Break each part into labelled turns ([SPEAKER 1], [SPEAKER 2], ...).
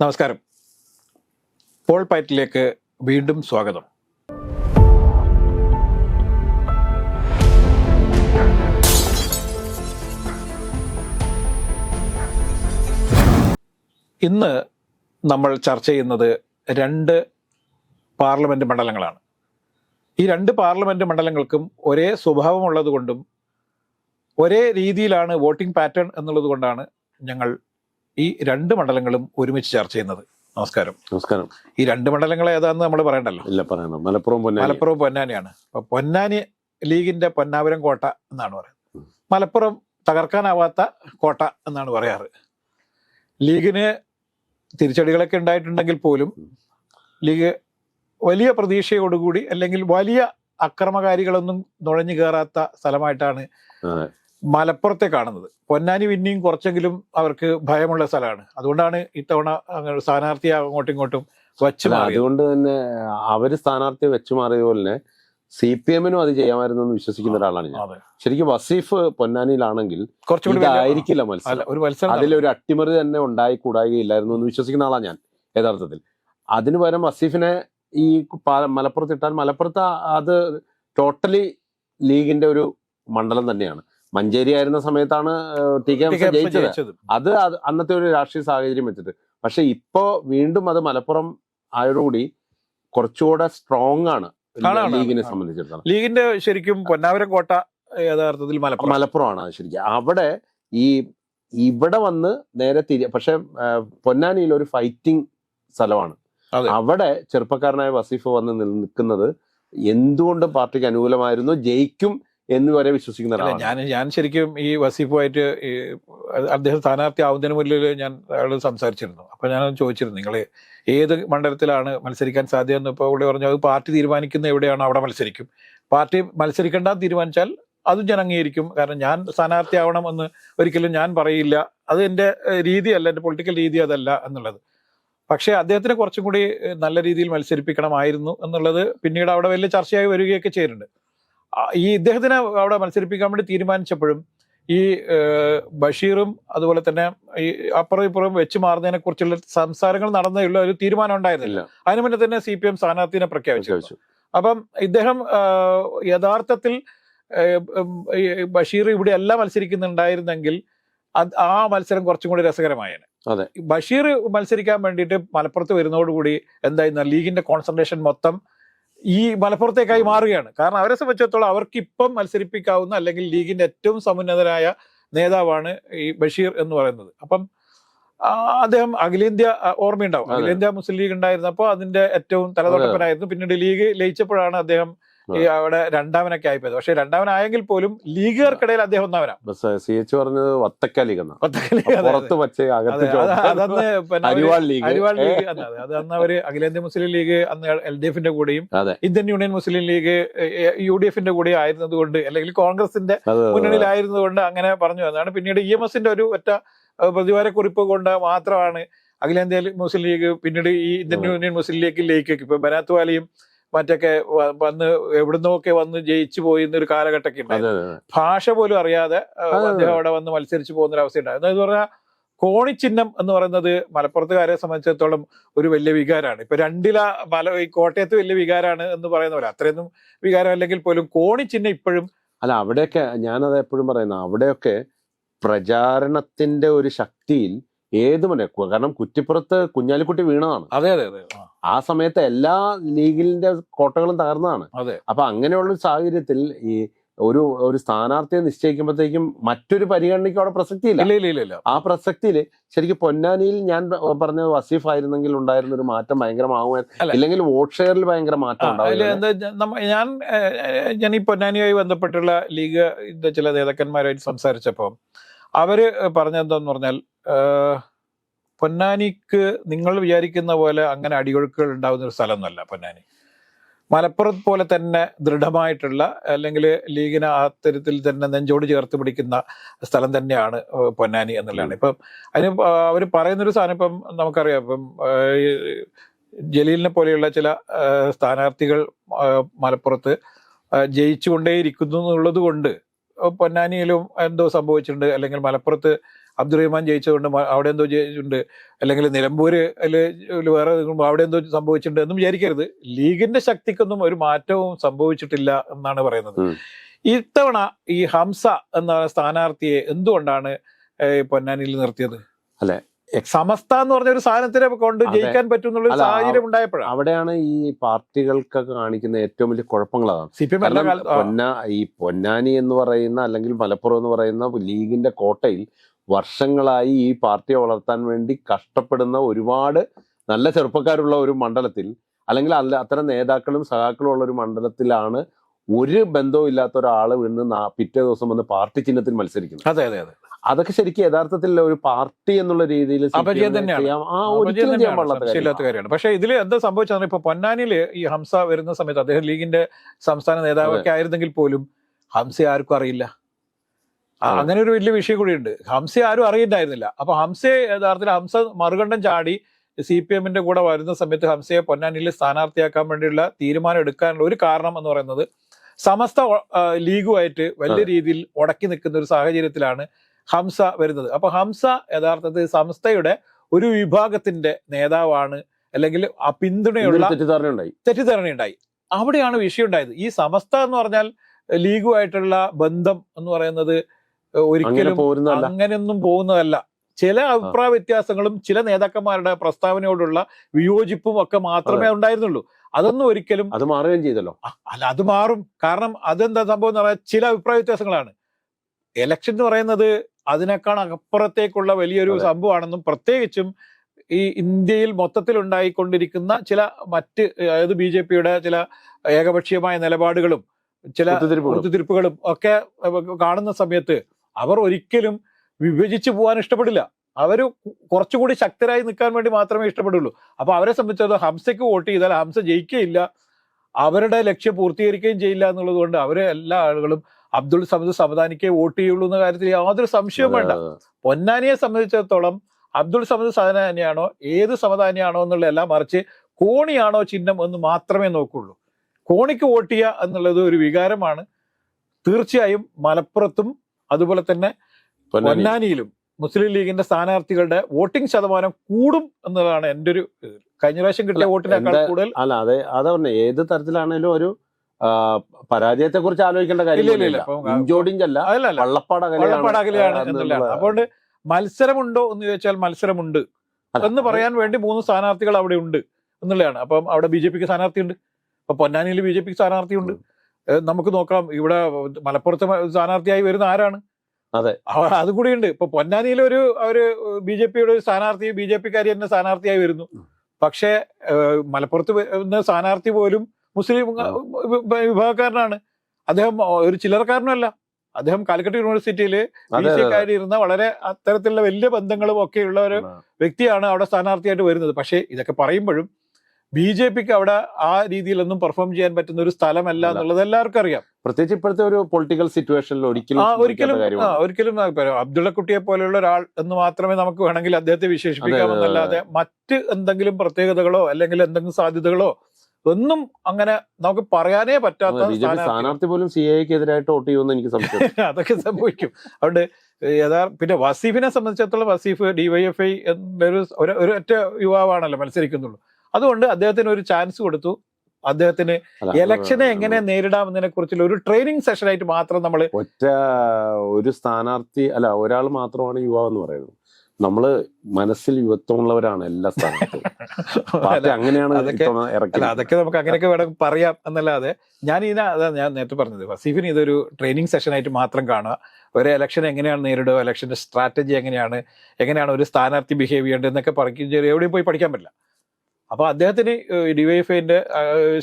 [SPEAKER 1] നമസ്കാരം. പോൾ പൈറ്റിലേക്ക് വീണ്ടും സ്വാഗതം. ഇന്ന് നമ്മൾ ചർച്ച ചെയ്യുന്നത് രണ്ട് പാർലമെന്റ് മണ്ഡലങ്ങളാണ്. ഈ രണ്ട് പാർലമെന്റ് മണ്ഡലങ്ങൾക്കും ഒരേ സ്വഭാവമുള്ളത് കൊണ്ടും ഒരേ രീതിയിലാണ് വോട്ടിംഗ് പാറ്റേൺ എന്നുള്ളത് കൊണ്ടാണ് ഞങ്ങൾ ഈ രണ്ട് മണ്ഡലങ്ങളും ഒരുമിച്ച് ചർച്ച ചെയ്യുന്നത്. നമസ്കാരം.
[SPEAKER 2] നമസ്കാരം.
[SPEAKER 1] ഈ രണ്ട് മണ്ഡലങ്ങൾ ഏതാന്ന് നമ്മൾ പറയണ്ടല്ലോ?
[SPEAKER 2] ഇല്ല പറയണം മലപ്പുറം പൊന്നാനി.
[SPEAKER 1] മലപ്പുറം പൊന്നാനിയാണ്. അപ്പൊ പൊന്നാനി ലീഗിന്റെ പൊന്നാപുരം കോട്ട എന്നാണ് പറയുന്നത്. മലപ്പുറം തകർക്കാനാവാത്ത കോട്ട എന്നാണ് പറയാറ്. ലീഗിന് തിരിച്ചടികളൊക്കെ ഉണ്ടായിട്ടുണ്ടെങ്കിൽ പോലും ലീഗ് വലിയ പ്രതീക്ഷയോടുകൂടി അല്ലെങ്കിൽ വലിയ അക്രമകാരികളൊന്നും നുഴഞ്ഞു കയറാത്ത സ്ഥലമായിട്ടാണ്. മലപ്പുറത്തെ കാണുന്നത്. പൊന്നാനി പിന്നെയും കുറച്ചെങ്കിലും അവർക്ക് ഭയമുള്ള സ്ഥലമാണ്. അതുകൊണ്ടാണ് ഇത്തവണ അങ്ങനെ സ്ഥാനാർത്ഥിയെ അങ്ങോട്ടും ഇങ്ങോട്ടും വച്ചു
[SPEAKER 2] അതുകൊണ്ട് തന്നെ അവർ സ്ഥാനാർത്ഥിയെ വെച്ചു മാറിയ പോലെ തന്നെ സി പി എമ്മിനും അത് ചെയ്യാമായിരുന്നു എന്ന് വിശ്വസിക്കുന്ന ഒരാളാണ് ഞാൻ. ശരിക്കും വസീഫ് പൊന്നാനിയിലാണെങ്കിൽ
[SPEAKER 1] അല്ല
[SPEAKER 2] മത്സരം
[SPEAKER 1] ഒരു
[SPEAKER 2] അതിലൊരു അട്ടിമറി തന്നെ ഉണ്ടായി കൂടായികയില്ലായിരുന്നു എന്ന് വിശ്വസിക്കുന്ന ആളാണ് ഞാൻ യഥാർത്ഥത്തിൽ. അതിനു പകരം വസീഫിനെ ഈ മലപ്പുറത്ത് ഇട്ടാൽ മലപ്പുറത്ത് അത് ടോട്ടലി ലീഗിന്റെ ഒരു മണ്ഡലം തന്നെയാണ്. മഞ്ചേരി ആയിരുന്ന സമയത്താണ് ടി കെ എം ജയിച്ചത്. അത് അന്നത്തെ ഒരു രാഷ്ട്രീയ സാഹചര്യം വെച്ചിട്ട്. പക്ഷെ ഇപ്പോ വീണ്ടും അത് മലപ്പുറം ആയതോടുകൂടി കുറച്ചുകൂടെ സ്ട്രോങ് ആണ് ലീഗിനെ. സംബന്ധിച്ചിടത്തോളം.
[SPEAKER 1] ലീഗിന്റെ ശരിക്കും പൊന്നാവരം കോട്ട യഥാർത്ഥത്തിൽ മലപ്പുറം.
[SPEAKER 2] മലപ്പുറമാണ് ശരിക്കും. അവിടെ ഈ ഇവിടെ വന്ന് നേരെ തിരി പക്ഷെ പൊന്നാനിയിൽ ഒരു ഫൈറ്റിംഗ് സ്ഥലമാണ്. അവിടെ ചെറുപ്പക്കാരനായ വസീഫ് വന്ന് നിൽ- നിൽക്കുന്നത് എന്തുകൊണ്ടും പാർട്ടിക്ക് അനുകൂലമായിരുന്നു. ജയിക്കും എന്ന് വരെ വിശ്വസിക്കുന്ന ഒരാളാണ്.
[SPEAKER 1] ഞാൻ ഞാൻ ശരിക്കും ഈ വസീഫുമായിട്ട് അദ്ദേഹം സ്ഥാനാർത്ഥി ആവുന്നതിന് മുന്നിൽ ഞാൻ അയാൾ സംസാരിച്ചിരുന്നു. അപ്പൊ ഞാൻ ചോദിച്ചിരുന്നു നിങ്ങൾ ഏത് മണ്ഡലത്തിലാണ് മത്സരിക്കാൻ സാധ്യത ഇപ്പോൾ ഇവിടെ പറഞ്ഞു അത് പാർട്ടി തീരുമാനിക്കുന്ന എവിടെയാണ് അവിടെ മത്സരിക്കും. പാർട്ടി മത്സരിക്കേണ്ട തീരുമാനിച്ചാൽ അതും ഞാൻ അംഗീകരിക്കും. കാരണം ഞാൻ സ്ഥാനാർത്ഥി ആവണം എന്ന് ഒരിക്കലും ഞാൻ പറയില്ല. അത് എന്റെ രീതിയല്ല എന്റെ പൊളിറ്റിക്കൽ രീതി അതല്ല എന്നുള്ളത്. പക്ഷേ അദ്ദേഹത്തിനെ കുറച്ചും കൂടി നല്ല രീതിയിൽ മത്സരിപ്പിക്കണമായിരുന്നു എന്നുള്ളത് പിന്നീട് അവിടെ വലിയ ചർച്ചയായി വരികയൊക്കെ ചെയ്യുന്നുണ്ട് ഈ ഇദ്ദേഹത്തിനെ അവിടെ മത്സരിപ്പിക്കാൻ വേണ്ടി തീരുമാനിച്ചപ്പോഴും ഈ ബഷീറും അതുപോലെ തന്നെ ഈ അപ്പുറം ഇപ്പുറം വെച്ച് മാറുന്നതിനെ കുറിച്ചുള്ള സംസാരങ്ങൾ നടന്നേയുള്ള ഒരു തീരുമാനം ഉണ്ടായിരുന്നില്ല അതിനു മുന്നേ തന്നെ സി പി എം സ്ഥാനാർത്ഥിനെ പ്രഖ്യാപിച്ചു. അപ്പം ഇദ്ദേഹം യഥാർത്ഥത്തിൽ ബഷീർ ഇവിടെ എല്ലാം മത്സരിക്കുന്നുണ്ടായിരുന്നെങ്കിൽ അത് ആ മത്സരം കുറച്ചും കൂടി രസകരമായേനെ
[SPEAKER 2] അതെ.
[SPEAKER 1] ബഷീർ മത്സരിക്കാൻ വേണ്ടിയിട്ട് മലപ്പുറത്ത് വരുന്നതോടുകൂടി എന്തായിരുന്നു ലീഗിന്റെ കോൺസെൻട്രേഷൻ മൊത്തം ഈ മലപ്പുറത്തേക്കായി മാറുകയാണ്. കാരണം അവരെ സംബന്ധിച്ചിടത്തോളം അവർക്ക് ഇപ്പം മത്സരിപ്പിക്കാവുന്ന അല്ലെങ്കിൽ ലീഗിന്റെ ഏറ്റവും സമുന്നതരായ നേതാവാണ് ഈ ബഷീർ എന്ന് പറയുന്നത്. അപ്പം അദ്ദേഹം അഖിലേന്ത്യ ഓർമ്മയുണ്ടാവും. അഖിലേന്ത്യ മുസ്ലിം ലീഗ് ഉണ്ടായിരുന്നപ്പോൾ അതിന്റെ ഏറ്റവും തലതൊട്ടപ്പനായിരുന്നു. പിന്നീട് ലീഗ് ലയിച്ചപ്പോഴാണ് അദ്ദേഹം ഈ അവിടെ രണ്ടാമനൊക്കെ ആയിപ്പോയത്. പക്ഷെ രണ്ടാമനായെങ്കിൽ പോലും ലീഗുകാർക്കിടയിൽ അദ്ദേഹം
[SPEAKER 2] ഒന്നാമനാ. സി എച്ച് പറഞ്ഞത് വത്തക്ക ലീഗ്. പുറത്ത്
[SPEAKER 1] അതന്ന്
[SPEAKER 2] അരിവാൾ ലീഗ്.
[SPEAKER 1] അതെ, അന്ന് അവർ അഖിലേന്ത്യാ മുസ്ലിം ലീഗ് അന്ന് എൽ ഡി എഫിന്റെ കൂടെയും. Indian Union Muslim League U D എഫിന്റെ കൂടെ ആയിരുന്നത് കൊണ്ട് അല്ലെങ്കിൽ കോൺഗ്രസിന്റെ
[SPEAKER 2] മുന്നണിയിലായിരുന്നു
[SPEAKER 1] മുന്നണിയിലായിരുന്നത് കൊണ്ട് അങ്ങനെ പറഞ്ഞു വന്നതാണ് പിന്നീട് ഇ എം എസിന്റെ ഒരു ഒറ്റ പ്രതിവാരക്കുറിപ്പ് കൊണ്ട് മാത്രമാണ് അഖിലേന്ത്യാ മുസ്ലിം ലീഗ് പിന്നീട് ഈ ഇന്ത്യൻ യൂണിയൻ മുസ്ലിം ലീഗിലേക്ക് ഇപ്പൊ ബനാത്ത് വാലിയും മറ്റൊക്കെ വന്ന് എവിടുന്നൊക്കെ വന്ന് ജയിച്ചു പോയി എന്നൊരു കാലഘട്ടമൊക്കെ ഉണ്ടായിരുന്നു. ഭാഷ പോലും അറിയാതെ. അദ്ദേഹം അവിടെ വന്ന് മത്സരിച്ചു പോകുന്ന ഒരു അവസ്ഥ ഉണ്ടായിരുന്നു എന്ന് പറഞ്ഞാൽ കോണിച്ചിഹ്നം എന്ന് പറയുന്നത് മലപ്പുറത്തുകാരെ സംബന്ധിച്ചിടത്തോളം ഒരു വലിയ വികാരമാണ് ഇപ്പൊ രണ്ടില മല ഈ കോട്ടയത്ത് വലിയ വികാരമാണ് എന്ന് പറയുന്ന പോലെ അത്രയൊന്നും വികാരം അല്ലെങ്കിൽ പോലും കോണിച്ചിഹ്നം ഇപ്പോഴും
[SPEAKER 2] അല്ല അവിടെയൊക്കെ ഞാനത് എപ്പോഴും പറയുന്ന അവിടെയൊക്കെ പ്രചാരണത്തിന്റെ ഒരു ശക്തിയിൽ ഏത് മറ്റേ കാരണം കുറ്റിപ്പുറത്ത് കുഞ്ഞാലിക്കുട്ടി വീണതാണ്.
[SPEAKER 1] അതെ അതെ അതെ. ആ,
[SPEAKER 2] സമയത്ത് എല്ലാ ലീഗിന്റെ കോട്ടകളും തകർന്നതാണ്. അപ്പൊ അങ്ങനെയുള്ള ഒരു സാഹചര്യത്തിൽ ഈ ഒരു ഒരു സ്ഥാനാർത്ഥിയെ നിശ്ചയിക്കുമ്പോഴത്തേക്കും മറ്റൊരു പരിഗണനയ്ക്ക് അവിടെ പ്രസക്തി
[SPEAKER 1] ഇല്ല
[SPEAKER 2] ആ പ്രസക്തിയിൽ ശരിക്കും പൊന്നാനിയിൽ ഞാൻ പറഞ്ഞ വസീഫ് ആയിരുന്നെങ്കിൽ ഉണ്ടായിരുന്ന ഒരു മാറ്റം ഭയങ്കരമാകുമായിരുന്നു
[SPEAKER 1] അല്ലെങ്കിൽ
[SPEAKER 2] ഇല്ലെങ്കിൽ വോട്ട് ഷെയറിൽ ഭയങ്കര മാറ്റം
[SPEAKER 1] ഉണ്ടാവും ഞാൻ ഞാൻ ഈ പൊന്നാനിയുമായി ബന്ധപ്പെട്ടുള്ള ലീഗ് ചില നേതാക്കന്മാരായിട്ട് സംസാരിച്ചപ്പോൾ അവർ പറഞ്ഞെന്താന്ന് പറഞ്ഞാൽ പൊന്നാനിക്ക് നിങ്ങൾ വിചാരിക്കുന്ന പോലെ അങ്ങനെ അടിയൊഴുക്കുകൾ ഉണ്ടാകുന്ന ഒരു സ്ഥലമൊന്നുമല്ല പൊന്നാനി. മലപ്പുറത്ത് പോലെ തന്നെ ദൃഢമായിട്ടുള്ള അല്ലെങ്കിൽ ലീഗിനെ അത്തരത്തിൽ തന്നെ നെഞ്ചോട് ചേർത്ത് പിടിക്കുന്ന സ്ഥലം തന്നെയാണ് പൊന്നാനി എന്നുള്ളതാണ്. ഇപ്പം അതിന് അവർ പറയുന്നൊരു സാധനം ഇപ്പം നമുക്കറിയാം. ഇപ്പം ജലീലിനെ പോലെയുള്ള ചില സ്ഥാനാർത്ഥികൾ മലപ്പുറത്ത് ജയിച്ചുകൊണ്ടേയിരിക്കുന്നു എന്നുള്ളത് കൊണ്ട് പൊന്നാനിയിലും എന്തോ സംഭവിച്ചിട്ടുണ്ട് അല്ലെങ്കിൽ മലപ്പുറത്ത് അബ്ദുറഹ്മാൻ ജയിച്ചതുകൊണ്ട് അവിടെ എന്തോ ജയിച്ചിട്ടുണ്ട് അല്ലെങ്കിൽ നിലമ്പൂര് അല്ലെങ്കിൽ വേറെ അവിടെ എന്തോ സംഭവിച്ചിട്ടുണ്ട് എന്നും വിചാരിക്കരുത് ലീഗിന്റെ ശക്തിക്കൊന്നും ഒരു മാറ്റവും സംഭവിച്ചിട്ടില്ല എന്നാണ് പറയുന്നത്. ഇത്തവണ ഈ ഹംസ എന്ന സ്ഥാനാർത്ഥിയെ എന്തുകൊണ്ടാണ് പൊന്നാനിയിൽ നിർത്തിയത്
[SPEAKER 2] അല്ലെ.
[SPEAKER 1] സമസ്ത എന്ന് പറഞ്ഞ ഒരു സാധനത്തിനെ കൊണ്ട് ജയിക്കാൻ പറ്റും എന്നുള്ള സാഹചര്യം ഉണ്ടായപ്പോഴാണ്.
[SPEAKER 2] അവിടെയാണ് ഈ പാർട്ടികൾക്കൊക്കെ കാണിക്കുന്ന ഏറ്റവും വലിയ കുഴപ്പങ്ങൾ അതാണ്
[SPEAKER 1] സി പി എം
[SPEAKER 2] പൊന്ന ഈ പൊന്നാനി എന്ന് പറയുന്ന അല്ലെങ്കിൽ മലപ്പുറം എന്ന് പറയുന്ന ലീഗിന്റെ കോട്ടയിൽ വർഷങ്ങളായി ഈ പാർട്ടിയെ വളർത്താൻ വേണ്ടി കഷ്ടപ്പെടുന്ന ഒരുപാട് നല്ല ചെറുപ്പക്കാരുള്ള ഒരു മണ്ഡലത്തിൽ അല്ലെങ്കിൽ അല്ല അത്തരം നേതാക്കളും സഹാക്കളും ഉള്ള ഒരു മണ്ഡലത്തിലാണ് ഒരു ബന്ധവും ഇല്ലാത്ത ഒരാൾ വീണ് പിറ്റേ ദിവസം വന്ന് പാർട്ടി ചിഹ്നത്തിൽ മത്സരിക്കുന്നത്.
[SPEAKER 1] അതെ അതെ അതെ.
[SPEAKER 2] അതൊക്കെ ശരിക്കും യഥാർത്ഥത്തിൽ ഒരു പാർട്ടി എന്നുള്ള രീതിയിൽ
[SPEAKER 1] അപജയം തന്നെയാണ്. പക്ഷേ ഇതിൽ എന്താ സംഭവിച്ചാൽ ഇപ്പൊ പൊന്നാനിയിൽ ഈ ഹംസ വരുന്ന സമയത്ത് അദ്ദേഹം ലീഗിന്റെ സംസ്ഥാന നേതാവൊക്കെ ആയിരുന്നെങ്കിൽ പോലും ഹംസ ആർക്കും അറിയില്ല. അങ്ങനെ ഒരു വലിയ വിഷയം കൂടിയുണ്ട്. ഹംസ ആരും അറിയില്ലായിരുന്നില്ല. അപ്പൊ ഹംസയെ യഥാർത്ഥത്തിൽ ഹംസ മറുകണ്ഠം ചാടി സി പി എമ്മിന്റെ കൂടെ വരുന്ന സമയത്ത് ഹംസയെ പൊന്നാനിയിൽ സ്ഥാനാർത്ഥിയാക്കാൻ വേണ്ടിയുള്ള തീരുമാനം എടുക്കാനുള്ള ഒരു കാരണം എന്ന് പറയുന്നത് സമസ്ത ലീഗുമായിട്ട് വലിയ രീതിയിൽ ഉടക്കി നിൽക്കുന്ന ഒരു സാഹചര്യത്തിലാണ് ഹംസ വരുന്നത്. അപ്പൊ ഹംസ യഥാർത്ഥത്തിൽ സംസ്ഥയുടെ ഒരു വിഭാഗത്തിന്റെ നേതാവാണ് അല്ലെങ്കിൽ ആ പിന്തുണയുള്ള
[SPEAKER 2] തെറ്റിദ്ധാരണയുണ്ടായി തെറ്റിദ്ധാരണ ഉണ്ടായി.
[SPEAKER 1] തെറ്റിദ്ധാരണ ഉണ്ടായി. അവിടെയാണ് വിഷയം ഉണ്ടായത്. ഈ സമസ്ത എന്ന് പറഞ്ഞാൽ ലീഗുമായിട്ടുള്ള ബന്ധം എന്ന് പറയുന്നത് ഒരിക്കലും അങ്ങനെയൊന്നും പോകുന്നതല്ല. ചില അഭിപ്രായ വ്യത്യാസങ്ങളും ചില നേതാക്കന്മാരുടെ പ്രസ്താവനയോടുള്ള വിയോജിപ്പും ഒക്കെ മാത്രമേ ഉണ്ടായിരുന്നുള്ളൂ. അതൊന്നും ഒരിക്കലും
[SPEAKER 2] അത് മാറുകയും ചെയ്തല്ലോ.
[SPEAKER 1] അല്ല അത് മാറും. കാരണം അതെന്താ സംഭവം എന്ന് പറഞ്ഞാൽ ചില അഭിപ്രായ വ്യത്യാസങ്ങളാണ്. എലക്ഷൻ എന്ന് പറയുന്നത് അതിനേക്കാൾ അപ്പുറത്തേക്കുള്ള വലിയൊരു സംഭവമാണെന്നും പ്രത്യേകിച്ചും ഈ ഇന്ത്യയിൽ മൊത്തത്തിൽ ഉണ്ടായിക്കൊണ്ടിരിക്കുന്ന ചില മറ്റ് അതായത് ബി ജെ പിയുടെ ചില ഏകപക്ഷീയമായ നിലപാടുകളും ചില.
[SPEAKER 2] ഒത്തുതീർപ്പുകളും
[SPEAKER 1] ഒക്കെ കാണുന്ന സമയത്ത് അവർ ഒരിക്കലും വിഭജിച്ചു പോകാൻ ഇഷ്ടപ്പെടില്ല. അവർ കുറച്ചുകൂടി ശക്തരായി നിൽക്കാൻ വേണ്ടി മാത്രമേ ഇഷ്ടപ്പെടുള്ളൂ. അപ്പൊ അവരെ സംബന്ധിച്ചത് ഹംസയ്ക്ക് വോട്ട് ചെയ്താൽ ഹംസ ജയിക്കുകയില്ല. അവരുടെ ലക്ഷ്യം പൂർത്തീകരിക്കുകയും ചെയ്യില്ല എന്നുള്ളത് കൊണ്ട് അവരെ എല്ലാ ആളുകളും അബ്ദുൾ സമദ് സമദാനിക്കേ വോട്ട് ചെയ്യുള്ളൂ എന്ന കാര്യത്തിൽ യാതൊരു സംശയവും വേണ്ട. പൊന്നാനിയെ സംബന്ധിച്ചിടത്തോളം അബ്ദുൾ സമദ് സമദാനിയാണോ ഏത് സമദാനിയാണോ എന്നുള്ള എല്ലാം മറിച്ച് കോണിയാണോ ചിഹ്നം എന്ന് മാത്രമേ നോക്കുള്ളൂ. കോണിക്ക് വോട്ട് ചെയ്യുക എന്നുള്ളത് ഒരു വികാരമാണ്. തീർച്ചയായും മലപ്പുറത്തും അതുപോലെ തന്നെ പൊന്നാനിയിലും മുസ്ലിം ലീഗിന്റെ സ്ഥാനാർത്ഥികളുടെ വോട്ടിംഗ് ശതമാനം കൂടും എന്നതാണ് എന്റെ ഒരു കഴിഞ്ഞ പ്രാവശ്യം കിട്ടിയ വോട്ടിനേക്കാൾ കൂടുതൽ
[SPEAKER 2] അല്ല അതെ അതാ പറഞ്ഞ ഏത് തരത്തിലാണേലും ഒരു പരാജയത്തെ കുറിച്ച് ആലോചിക്കേണ്ട കാര്യമില്ല ഇഞ്ചോടിഞ്ചല്ല വള്ളപ്പാടകലെയാണ്
[SPEAKER 1] അതുകൊണ്ട് മത്സരമുണ്ടോ എന്ന് ചോദിച്ചാൽ മത്സരമുണ്ട്. എന്ന് പറയാൻ വേണ്ടി മൂന്ന് സ്ഥാനാർത്ഥികൾ അവിടെ ഉണ്ട് എന്നുള്ളതാണ്. അപ്പം അവിടെ ബി ജെ പിക്ക് സ്ഥാനാർത്ഥിയുണ്ട്. അപ്പൊ പൊന്നാനിയിൽ ബി ജെ പിക്ക് സ്ഥാനാർത്ഥിയുണ്ട് നമുക്ക് നോക്കാം. ഇവിടെ മലപ്പുറത്ത് സ്ഥാനാർത്ഥിയായി വരുന്ന ആരാണ്?
[SPEAKER 2] അതെ.
[SPEAKER 1] അത് കൂടിയുണ്ട്. ഇപ്പൊ പൊന്നാനിയിൽ ഒരു ഒരു ബി ജെ പിയുടെ ഒരു സ്ഥാനാർത്ഥി ബി ജെ പിക്കാരി തന്നെ സ്ഥാനാർത്ഥിയായി വരുന്നു. പക്ഷേ മലപ്പുറത്ത് സ്ഥാനാർത്ഥി പോലും മുസ്ലിം വിഭാഗക്കാരനാണ്. അദ്ദേഹം ഒരു ചില്ലറക്കാരനല്ല. അദ്ദേഹം കാലിക്കറ്റ് യൂണിവേഴ്സിറ്റിയിൽ ഇരുന്ന വളരെ അത്തരത്തിലുള്ള വലിയ ബന്ധങ്ങളും ഒക്കെ ഉള്ള ഒരു വ്യക്തിയാണ് അവിടെ സ്ഥാനാർത്ഥിയായിട്ട് വരുന്നത്. പക്ഷേ ഇതൊക്കെ പറയുമ്പോഴും ബി ജെ പിക്ക് അവിടെ ആ രീതിയിലൊന്നും പെർഫോം ചെയ്യാൻ പറ്റുന്ന ഒരു സ്ഥലമല്ല. എന്നുള്ളത് എല്ലാവർക്കും അറിയാം.
[SPEAKER 2] പ്രത്യേകിച്ച് ഇപ്പോഴത്തെ ഒരു പൊളിറ്റിക്കൽ സിറ്റുവേഷനിൽ ഒരിക്കലും
[SPEAKER 1] ഒരിക്കലും. ഒരിക്കലും അബ്ദുള്ളക്കുട്ടിയെ പോലെയുള്ള ഒരാൾ എന്ന് മാത്രമേ നമുക്ക് വേണമെങ്കിൽ അദ്ദേഹത്തെ വിശേഷിപ്പിക്കാമെന്നല്ലാതെ മറ്റ് എന്തെങ്കിലും പ്രത്യേകതകളോ അല്ലെങ്കിൽ എന്തെങ്കിലും സാധ്യതകളോ ഒന്നും അങ്ങനെ നമുക്ക് പറയാനേ പറ്റാത്ത സ്ഥാനാർത്ഥി
[SPEAKER 2] പോലും സി ഐക്ക് എതിരായിട്ട് വോട്ട് ചെയ്യുമെന്ന് എനിക്ക് സംശയം.
[SPEAKER 1] അതൊക്കെ സംഭവിക്കും. അതുകൊണ്ട് യഥാർ പിന്നെ വസീഫിനെ സംബന്ധിച്ചിടത്തോളം വസീഫ് ഡിവൈഎഫ്ഐ എന്നൊരു ഒരു- ഒരു ഒറ്റ യുവാവാണല്ലോ മത്സരിക്കുന്നുള്ളൂ. അതുകൊണ്ട് അദ്ദേഹത്തിന് ഒരു ചാൻസ് കൊടുത്തു. അദ്ദേഹത്തിന് ഇലക്ഷനെ എങ്ങനെ നേരിടാമെന്നതിനെ കുറിച്ചുള്ള ഒരു ട്രെയിനിങ് സെഷനായിട്ട് മാത്രം നമ്മൾ
[SPEAKER 2] ഒറ്റ ഒരു സ്ഥാനാർത്ഥി അല്ല ഒരാൾ മാത്രമാണ് യുവാവെന്ന് പറയുന്നത്. നമ്മൾ മനസ്സിൽ യുവത്വമുള്ളവരാണ് എല്ലാ സ്ഥലത്തും പാർട്ടി അങ്ങനെയാണ്
[SPEAKER 1] അതൊക്കെ- അല്ല അതൊക്കെ നമുക്ക് അങ്ങനെയൊക്കെ വേണം പറയാം എന്നല്ലാതെ ഞാൻ ഇതിനെ അതാ ഞാൻ നേരത്തെ പറഞ്ഞത് വസീഫിന് ഇതൊരു ട്രെയിനിങ് സെഷനായിട്ട് മാത്രം കാണുക. ഒരു ഇലക്ഷൻ എങ്ങനെയാണ് നേരിടുക ഇലക്ഷന്റെ സ്ട്രാറ്റജി എങ്ങനെയാണ് എങ്ങനെയാണ് ഒരു സ്ഥാനാർത്ഥി ബിഹേവ് ചെയ്യേണ്ടത് എന്നൊക്കെ പഠിക്കും എവിടെയും പോയി പഠിക്കാൻ പറ്റില്ല. അപ്പൊ അദ്ദേഹത്തിന് ഡിവൈഎഫ്ഐന്റെ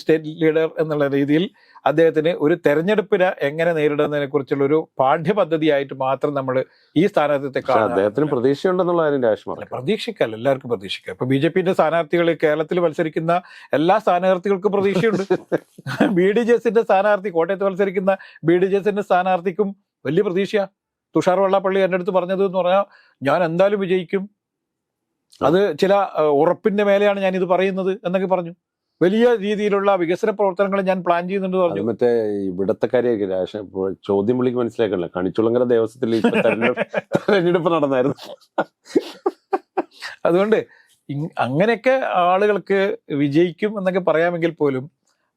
[SPEAKER 1] സ്റ്റേറ്റ് ലീഡർ എന്നുള്ള രീതിയിൽ അദ്ദേഹത്തിന് ഒരു തെരഞ്ഞെടുപ്പിനെ എങ്ങനെ നേരിടുന്നതിനെ കുറിച്ചുള്ള ഒരു പാഠ്യപദ്ധതിയായിട്ട് മാത്രം നമ്മൾ ഈ സ്ഥാനാർത്ഥിത്തെ
[SPEAKER 2] അദ്ദേഹത്തിന് പ്രതീക്ഷയുണ്ടെന്നുള്ള കാര്യം
[SPEAKER 1] അല്ല, പ്രതീക്ഷിക്കല്ല എല്ലാവർക്കും പ്രതീക്ഷിക്കാം. ഇപ്പൊ ബി ജെ പിന്റെ സ്ഥാനാർത്ഥികൾ കേരളത്തിൽ മത്സരിക്കുന്ന എല്ലാ സ്ഥാനാർത്ഥികൾക്കും പ്രതീക്ഷയുണ്ട്. ബി ഡി ജെ എസിന്റെ സ്ഥാനാർത്ഥി കോട്ടയത്ത് മത്സരിക്കുന്ന ബി ഡി ജെ എസിന്റെ സ്ഥാനാർത്ഥിക്കും വലിയ പ്രതീക്ഷ തുഷാർ വെള്ളാപ്പള്ളി എന്റെ അടുത്ത് പറഞ്ഞത് എന്ന് പറഞ്ഞാൽ ഞാൻ എന്തായാലും വിജയിക്കും. അത് ചില ഉറപ്പിന്റെ മേലെയാണ് ഞാൻ ഇത് പറയുന്നത് എന്നൊക്കെ പറഞ്ഞു. വലിയ രീതിയിലുള്ള വികസന പ്രവർത്തനങ്ങൾ ഞാൻ പ്ലാൻ ചെയ്യുന്നുണ്ട് പറഞ്ഞു.
[SPEAKER 2] മറ്റേ ഇവിടത്തെ കാര്യമായിരിക്കും രാശ ചോദ്യം വിളിക്ക് മനസ്സിലാക്കണല്ലോ കണിച്ചുളങ്കര ദേവസ്വത്തിൽ തെരഞ്ഞെടുപ്പ് നടന്നായിരുന്നു.
[SPEAKER 1] അതുകൊണ്ട് അങ്ങനെയൊക്കെ ആളുകൾക്ക് വിജയിക്കും എന്നൊക്കെ പറയാമെങ്കിൽ പോലും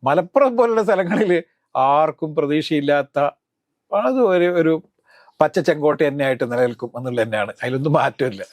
[SPEAKER 1] മലപ്പുറം പോലുള്ള സ്ഥലങ്ങളിൽ ആർക്കും പ്രതീക്ഷയില്ലാത്ത അത് ഒരു ഒരു പച്ച ചെങ്കോട്ട തന്നെയായിട്ട് നിലനിൽക്കും എന്നുള്ളത് തന്നെയാണ് അതിലൊന്നും മാറ്റമില്ല.